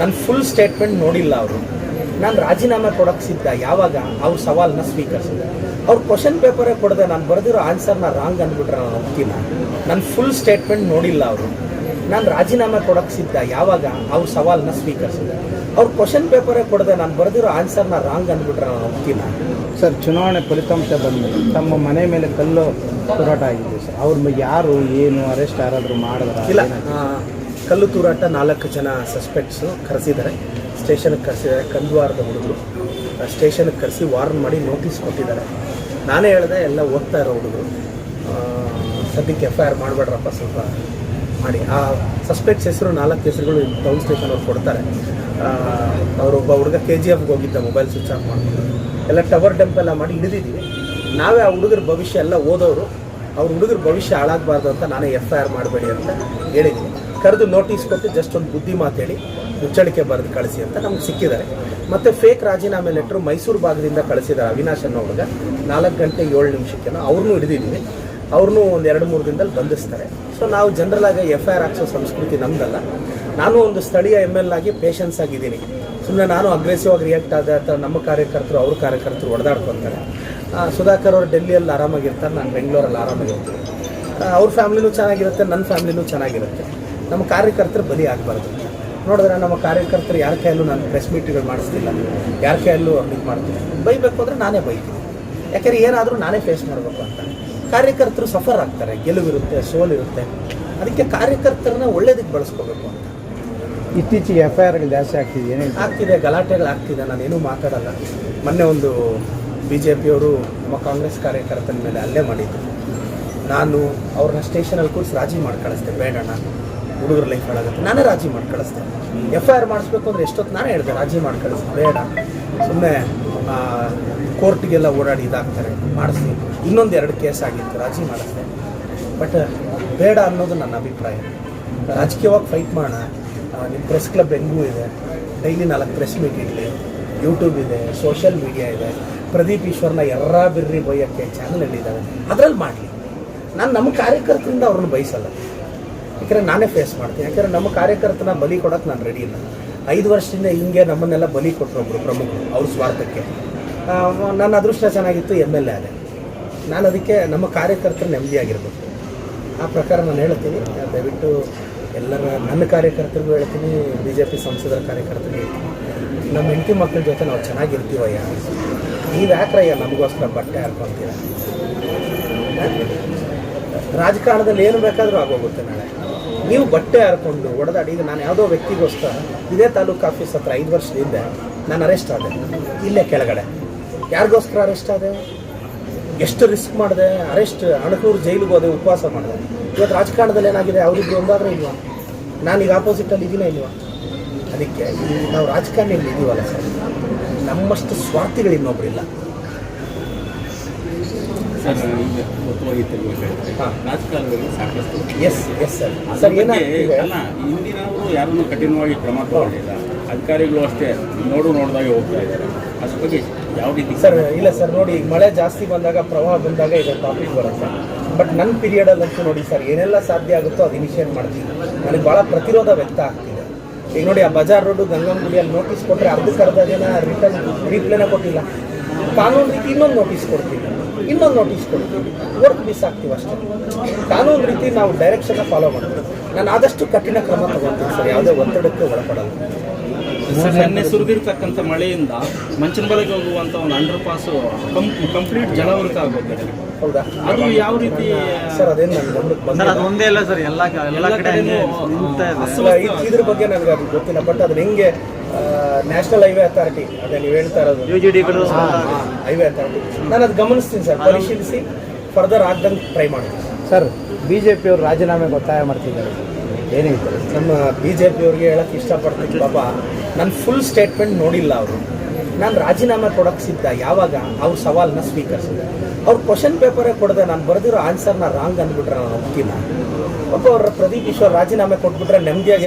ನನ್ನ full statement ನೋಡಿಲ್ಲ ಅವರು. ನಾನು ರಾಜೀನಾಮೆ ಕೊಡೋಕ್ಕೆ ಸಿದ್ಧ. ಯಾವಾಗ? ಅವ್ರ ಸವಾಲನ್ನ ಸ್ವೀಕರಿಸಿದೆ. ಅವ್ರು ಕ್ವಶನ್ ಪೇಪರೇ ಕೊಡದೆ ನಾನು ಬರೆದಿರೋ ಆನ್ಸರ್ನ ರಾಂಗ್ ಅಂದ್ಬಿಟ್ರೆ ನಾನು ಹೋಗ್ತಿಲ್ಲ ನನ್ನ ಫುಲ್ ಸ್ಟೇಟ್ಮೆಂಟ್ ನೋಡಿಲ್ಲ ಅವರು. ನಾನು ರಾಜೀನಾಮೆ ಕೊಡೋಕ್ಕೆ ಸಿದ್ಧ. ಯಾವಾಗ? ಅವ್ರ ಸವಾಲನ್ನ ಸ್ವೀಕರಿಸಿದೆ. ಅವ್ರು ಕ್ವಶನ್ ಪೇಪರೇ ಕೊಡದೆ ನಾನು ಬರೆದಿರೋ ಆನ್ಸರ್ನ ರಾಂಗ್ ಅಂದ್ಬಿಟ್ರೆ ನಾನು ಹೋಗ್ತಿಲ್ಲ ಸರ್ ಚುನಾವಣೆ ಫಲಿತಾಂಶ ಬಂದ ತಮ್ಮ ಮನೆ ಮೇಲೆ ಕಲ್ಲು ಹೋರಾಟ ಆಗಿದೆ ಸರ್. ಅವ್ರ ಯಾರು ಏನು ಅರೆಸ್ಟ್ ಯಾರಾದರೂ ಮಾಡಿದ್ರ? ಇಲ್ಲ. ಕಲ್ಲು ತೂರಾಟ ನಾಲ್ಕು ಜನ ಸಸ್ಪೆಕ್ಟ್ಸು ಕರೆಸಿದ್ದಾರೆ. ಸ್ಟೇಷನ್ಗೆ ಕರೆಸಿದ್ದಾರೆ. ಕಂದುವಾರದ ಹುಡುಗರು. ಸ್ಟೇಷನ್ಗೆ ಕರೆಸಿ ವಾರ್ನ್ ಮಾಡಿ ನೋಟಿಸ್ ಕೊಟ್ಟಿದ್ದಾರೆ. ನಾನೇ ಹೇಳಿದೆ, ಎಲ್ಲ ಓದ್ತಾ ಇರೋ ಹುಡುಗರು. ಸದ್ಯಕ್ಕೆ ಎಫ್ ಐ ಆರ್ ಮಾಡಬೇಡ್ರಪ್ಪ ಸ್ವಲ್ಪ ಮಾಡಿ. ಆ ಸಸ್ಪೆಕ್ಟ್ಸ್ ಹೆಸರು, ನಾಲ್ಕು ಹೆಸರುಗಳು ಟೌನ್ ಸ್ಟೇಷನ್ ಅವ್ರು ಕೊಡ್ತಾರೆ. ಅವರೊಬ್ಬ ಹುಡುಗ ಕೆ ಜಿ ಎಫ್ಗೆ ಹೋಗಿದ್ದ ಮೊಬೈಲ್ ಸ್ವಿಚ್ ಆಫ್ ಮಾಡಿಕೊಂಡು. ಎಲ್ಲ ಟವರ್ ಡೆಂಪ್ ಎಲ್ಲ ಮಾಡಿ ಹಿಡಿದಿದ್ದೀವಿ. ನಾವೇ ಆ ಹುಡುಗರ ಭವಿಷ್ಯ ಎಲ್ಲ ಓದೋರು. ಅವ್ರ ಹುಡುಗರ ಭವಿಷ್ಯ ಹಾಳಾಗಬಾರ್ದು ಅಂತ ನಾನೇ ಎಫ್ ಐ ಆರ್ ಮಾಡಬೇಡಿ ಅಂತ ಹೇಳಿದ್ದೀನಿ ಕರೆದು ನೋಟಿಸ್ ಕೊಟ್ಟು ಜಸ್ಟ್ ಒಂದು ಬುದ್ಧಿ ಮಾತು ಹೇಳಿ ಮುಚ್ಚಳಿಕೆ ಬರೆದು ಕಳಿಸಿ ಅಂತ ನಮ್ಗೆ ಸಿಕ್ಕಿದ್ದಾರೆ. ಮತ್ತು ಫೇಕ್ ರಾಜೀನಾಮೆ ಲೆಟ್ರು ಮೈಸೂರು ಭಾಗದಿಂದ ಕಳಿಸಿದ್ದಾರೆ ಅವಿನಾಶ್ ಅನ್ನೋ ಹುಡುಗ ನಾಲ್ಕು ಗಂಟೆ ಏಳು ನಿಮಿಷಕ್ಕೇನೋ ಅವ್ರನ್ನೂ ಹಿಡಿದಿದ್ದೀವಿ ಅವ್ರನ್ನೂ ಒಂದು ಎರಡು ಮೂರು ದಿನದಲ್ಲಿ ಬಂಧಿಸ್ತಾರೆ. ಸೊ ನಾವು ಜನರಲ್ ಆಗಿ ಎಫ್ ಐ ಆರ್ ಹಾಕ್ಸೋ ಸಂಸ್ಕೃತಿ ನಮ್ದಲ್ಲ. ನಾನು ಒಂದು ಸ್ಥಳೀಯ ಎಂ ಎಲ್ ಆಗಿ ಪೇಷನ್ಸ್ ಆಗಿದ್ದೀನಿ ಸುಮ್ಮನೆ ನಾನು ಅಗ್ರೆಸಿವ್ ಆಗಿ ರಿಯಾಕ್ಟ್ ಆದ ನಮ್ಮ ಕಾರ್ಯಕರ್ತರು ಅವ್ರ ಕಾರ್ಯಕರ್ತರು ಹೊಡೆದಾಡ್ಕೊತಾರೆ ಸುಧಾಕರ್ ಅವರು ಡೆಲ್ಲಿಯಲ್ಲಿ ಆರಾಮಾಗಿರ್ತಾರೆ ನಾನು ಬೆಂಗಳೂರಲ್ಲಿ ಆರಾಮಾಗಿರ್ತೀನಿ. ಅವ್ರ ಫ್ಯಾಮ್ಲಿನೂ ಚೆನ್ನಾಗಿರುತ್ತೆ ನನ್ನ ಫ್ಯಾಮ್ಲಿನೂ ಚೆನ್ನಾಗಿರುತ್ತೆ. ನಮ್ಮ ಕಾರ್ಯಕರ್ತರು ಬಲಿ ಆಗಬಾರ್ದು. ನೋಡಿದ್ರೆ ನಮ್ಮ ಕಾರ್ಯಕರ್ತರು ಯಾರ ಕೈಯಲ್ಲೂ ನಾನು ಪ್ರೆಸ್ ಮೀಟ್ಗಳು ಮಾಡಿಸ್ತಿಲ್ಲ. ಯಾರ ಕೈಯಲ್ಲೂ ಇದು ಮಾಡ್ತೀನಿ ಬೈಬೇಕು ಅಂದರೆ ನಾನೇ ಬೈತೀನಿ. ಯಾಕೆಂದರೆ ಏನಾದರೂ ನಾನೇ ಫೇಸ್ ಮಾಡಬೇಕು ಅಂತ. ಕಾರ್ಯಕರ್ತರು ಸಫರ್ ಆಗ್ತಾರೆ ಗೆಲುವಿರುತ್ತೆ ಸೋಲಿರುತ್ತೆ. ಅದಕ್ಕೆ ಕಾರ್ಯಕರ್ತರನ್ನ ಒಳ್ಳೇದಕ್ಕೆ ಬಳಸ್ಕೋಬೇಕು ಅಂತ. ಇತ್ತೀಚೆಗೆ ಎಫ್ ಐ ಆರ್ಗಳು ಜಾಸ್ತಿ ಆಗ್ತಿದೆ ಏನೇನು ಆಗ್ತಿದೆ ಗಲಾಟೆಗಳು ಆಗ್ತಿದೆ ನಾನೇನು ಮಾತಾಡಲ್ಲ. ಮೊನ್ನೆ ಒಂದು ಬಿ ಜೆ ಪಿಯವರು ನಮ್ಮ ಕಾಂಗ್ರೆಸ್ ಕಾರ್ಯಕರ್ತನ ಮೇಲೆ ಅಲ್ಲೇ ಮಾಡಿದ್ರು. ನಾನು ಅವ್ರನ್ನ ಸ್ಟೇಷನಲ್ಲಿ ಕೂರಿಸಿ ರಾಜಿ ಮಾಡಿ ಕಳಿಸ್ದೆ ಬೇಡಣ್ಣ ಹುಡುಗರ ಲೈಫ್ ಹಾಳಾಗುತ್ತೆ. ನಾನೇ ರಾಜಿ ಮಾಡಿ ಕಳಿಸ್ದೆ ಎಫ್ ಐ ಆರ್ ಮಾಡಿಸ್ಬೇಕು ಅಂದ್ರೆ ಎಷ್ಟೊತ್ತು ನಾನೇ ಹೇಳಿದೆ, ರಾಜಿ ಮಾಡಿ ಬೇಡ. ಸುಮ್ಮನೆ ಕೋರ್ಟ್ಗೆಲ್ಲ ಓಡಾಡಿ ಇದಾಗ್ತಾರೆ. ಮಾಡಿಸಿ ಇನ್ನೊಂದು ಎರಡು ಕೇಸ್ ಆಗಿತ್ತು, ರಾಜಿ ಮಾಡಿಸ್ದೆ. ಬಟ್ ಬೇಡ ಅನ್ನೋದು ನನ್ನ ಅಭಿಪ್ರಾಯ. ರಾಜಕೀಯವಾಗಿ ಫೈಟ್ ಮಾಡೋಣ. ನಿಮ್ಮ ಪ್ರೆಸ್ ಕ್ಲಬ್ ಹೆಂಗೂ ಇದೆ. ಡೈಲಿ ನಾಲ್ಕು ಪ್ರೆಸ್ ಮೀಟ್ ಇರಲಿ ಯೂಟ್ಯೂಬ್ ಇದೆ ಸೋಷಿಯಲ್ ಮೀಡಿಯಾ ಇದೆ. ಪ್ರದೀಪ್ ಈಶ್ವರ್ನ ಎರ್ರ ಬಿರ್ರಿ ಬೈಯೋಕ್ಕೆ ಚಾನಲ್ ಇದ್ದಾವೆ ಅದರಲ್ಲಿ ಮಾಡಲಿ. ನಾನು ನಮ್ಮ ಕಾರ್ಯಕರ್ತರಿಂದ ಅವ್ರನ್ನ ಬಯಸಲ್ಲ ಯಾಕಂದರೆ ನಾನೇ ಫೇಸ್ ಮಾಡ್ತೀನಿ. ಯಾಕಂದರೆ ನಮ್ಮ ಕಾರ್ಯಕರ್ತನ ಬಲಿ ಕೊಡೋಕೆ ನಾನು ರೆಡಿ ಇಲ್ಲ. ಐದು ವರ್ಷದಿಂದ ಹಿಂಗೆ ನಮ್ಮನ್ನೆಲ್ಲ ಬಲಿ ಕೊಟ್ಟರು ಒಬ್ಬರು ಪ್ರಮುಖರು, ಅವ್ರ ಸ್ವಾರ್ಥಕ್ಕೆ. ನನ್ನ ಅದೃಷ್ಟ ಚೆನ್ನಾಗಿತ್ತು ಎಂ ಎಲ್ ಎ ಅದೇ ನಾನು ಅದಕ್ಕೆ ನಮ್ಮ ಕಾರ್ಯಕರ್ತರು ನೆಮ್ಮದಿಯಾಗಿರ್ಬೇಕು. ಆ ಪ್ರಕಾರ ನಾನು ಹೇಳ್ತೀನಿ. ದಯವಿಟ್ಟು ಎಲ್ಲರ, ನನ್ನ ಕಾರ್ಯಕರ್ತರಿಗೂ ಹೇಳ್ತೀನಿ. ಬಿ ಜೆ ಪಿ ಸಂಸದರ ಕಾರ್ಯಕರ್ತರಿಗೂ ಹೇಳ್ತೀನಿ. ನಮ್ಮ ಹೆಂಡತಿ ಮಕ್ಕಳ ಜೊತೆ ನಾವು ಚೆನ್ನಾಗಿರ್ತೀವಯ್ಯ. ನೀವು ಯಾಕ್ರಯ್ಯ ನಮಗೋಸ್ಕರ ಬಟ್ಟೆ ಹಾಕೊಂತೀರ ರಾಜಕಾರಣದಲ್ಲಿ ಏನು ಬೇಕಾದರೂ ಆಗೋಗುತ್ತೆ ನಾಳೆ. ನೀವು ಬಟ್ಟೆ ಹಾಕೊಂಡು ಹೊಡೆದಾಡಿ ಈಗ ನಾನು ಯಾವುದೋ ವ್ಯಕ್ತಿಗೋಸ್ಕರ ಇದೇ ತಾಲೂಕು ಆಫೀಸ್ ಹತ್ರ ಐದು ವರ್ಷದಿಂದ ನಾನು ಅರೆಸ್ಟ್ ಆದೆ. ಇಲ್ಲೇ ಕೆಳಗಡೆ. ಯಾರಿಗೋಸ್ಕರ ಅರೆಸ್ಟ್ ಆದೆ? ಎಷ್ಟು ರಿಸ್ಕ್ ಮಾಡಿದೆ? ಅರೆಸ್ಟ್ ಅಣಕೂರು ಜೈಲಿಗೆ ಹೋದೆ, ಉಪವಾಸ ಮಾಡಿದೆ. ಇವತ್ತು ರಾಜಕಾರಣದಲ್ಲಿ ಏನಾಗಿದೆ? ಅವರಿಗೆ ಒಂದಾದ್ರೆ ಇಲ್ವಾ? ನಾನೀಗ ಆಪೋಸಿಟಲ್ಲಿ ಇದೀನ ಇಲ್ವಾ? ಅದಕ್ಕೆ ನಾವು ರಾಜಕಾರಣಿಯಲ್ಲಿ ಇದೀವಲ್ಲ ಸರ್. ನಮ್ಮಷ್ಟು ಸ್ವಾರ್ಥಿಗಳು ಸಾಕಷ್ಟು ಎಸ್ ಎಸ್ ಸರ್ ಸರ್ ಅಲ್ಲ ಹಿಂದಿನವರು ಯಾರನ್ನು ಕಠಿಣವಾಗಿ ಕ್ರಮ ತಗೊಂಡಿಲ್ಲ ಅಧಿಕಾರಿಗಳು ಅಷ್ಟೇ ನೋಡು ನೋಡಿದಾಗೆ ಹೋಗ್ತಾ ಇದ್ದಾರೆ. ಅದ್ರ ಬಗ್ಗೆ ಯಾವ ರೀತಿ ಸರ್ ಇಲ್ಲ ಸರ್ ನೋಡಿ ಈಗ ಮಳೆ ಜಾಸ್ತಿ ಬಂದಾಗ ಪ್ರವಾಹ ಬಂದಾಗ ಇದು ಟಾಪಿಕ್ ಬರುತ್ತೆ. ಬಟ್ ನನ್ನ ಪೀರಿಯಡಲ್ಲಂತೂ ನೋಡಿ ಸರ್ ಏನೆಲ್ಲ ಸಾಧ್ಯ ಆಗುತ್ತೋ ಅದು ಇನಿಷಿಯೇಟ್ ಮಾಡ್ತೀನಿ. ನನಗೆ ಭಾಳ ಪ್ರತಿರೋಧ ವ್ಯಕ್ತ ಆಗ್ತಿದೆ. ಈಗ ನೋಡಿ, ಆ ಬಜಾರ್ ರೋಡು ಗಂಗಂಗುಡಿಯಲ್ಲಿ ನೋಟಿಸ್ ಕೊಟ್ಟರೆ ಅದಕ್ಕೆ ಅರ್ಧ ಜನ ರಿಟರ್ನ್ ರಿಪ್ಲೈನ ಕೊಟ್ಟಿಲ್ಲ. ಕಾನೂನು ರೀತಿ ಇನ್ನೊಂದು ನೋಟಿಸ್ ಕೊಡ್ತೀವಿ. ಇನ್ನೊಂದು ನೋಟಿಸ್ ಕೊಡ್ತೀವಿ. ವರ್ಕ್ ಮಿಸ್ ಆಗ್ತೀವಿ ಅಷ್ಟೇ. ಕಾನೂನು ರೀತಿ ನಾವು ಡೈರೆಕ್ಷನ್ನ ಫಾಲೋ ಮಾಡ್ತೀವಿ. ನಾನು ಆದಷ್ಟು ಕಠಿಣ ಕ್ರಮ ತಗೊಳ್ತೀನಿ ಸರ್. ಯಾವುದೇ ಒತ್ತಡಕ್ಕೆ ಒಳಪಡಲ್ಲ. ಸರ್ ನಿನ್ನೆ ಸುರಿದಿರ್ತಕ್ಕಂಥ ಮಳೆಯಿಂದ ಮಂಚನಬಲೆಗೆ ಹೋಗುವಂತ ಒಂದು ಅಂಡರ್ ಪಾಸ್ ಕಂಪ್ಲೀಟ್ ಜಲವೃತ ಆಗೋಗಿದೆ ಹೌದಾ? ಅದು ಯಾವ ರೀತಿ ಸರ್ ಅದೇನು ಒಂದೇ ಅಲ್ಲ ಸರ್ ಎಲ್ಲ ಎಲ್ಲ ಕಡೆ ಇದ್ರ ಬಗ್ಗೆ ನನಗೆ ಅದು ಗೊತ್ತಿಲ್ಲ ಬಟ್ ಅದನ್ನ ಹೆಂಗೆ ನ್ಯಾಷನಲ್ ಹೈವೇ ಅಥಾರಿಟಿ ಅದೇ ನೀವು ಹೇಳ್ತಾ ಇರೋದು. ಯು ಜಿ ಡಿಗಳು ಹೈವೇ ಅಥಾರಿಟಿ ನಾನು ಅದು ಗಮನಿಸ್ತೀನಿ ಸರ್ ಪರಿಶೀಲಿಸಿ ಫರ್ದರ್ ಆಗ್ದಂಗೆ ಟ್ರೈ ಮಾಡ್ತೀನಿ ಸರ್ ಬಿ ಜೆ ಪಿಯವರು ರಾಜೀನಾಮೆಗೆ ಒತ್ತಾಯ ಮಾಡ್ತಿದ್ದಾರೆ. ಏನೇ ನಮ್ಮ ಬಿ ಜೆ ಪಿಯವ್ರಿಗೆ ಹೇಳಕ್ಕೆ ಇಷ್ಟಪಡ್ತೀನಿ ಪಾಪ. ನನ್ನ ಫುಲ್ ಸ್ಟೇಟ್ಮೆಂಟ್ ನೋಡಿಲ್ಲ ಅವರು. ನಾನು ರಾಜೀನಾಮೆ ಕೊಡೋಕ್ಕೆ ಸಿದ್ಧ. ಯಾವಾಗ? ಅವ್ರ ಸವಾಲನ್ನ ಸ್ವೀಕರಿಸಿದೆ. ಅವ್ರ ಕ್ವಶನ್ ಪೇಪರೇ ಕೊಡದೆ ನಾನು ಬರೆದಿರೋ ಆನ್ಸರ್ನ ರಾಂಗ್ ಅಂದ್ಬಿಟ್ರೆ ನಾನು ಒಪ್ತೀನ ಒಬ್ಬ ಅವರ ಪ್ರದೀಪ್ ಈಶ್ವರ್ ರಾಜೀನಾಮೆ ಕೊಟ್ಬಿಟ್ರೆ ನೆಮ್ಮದಿಯಾಗಿ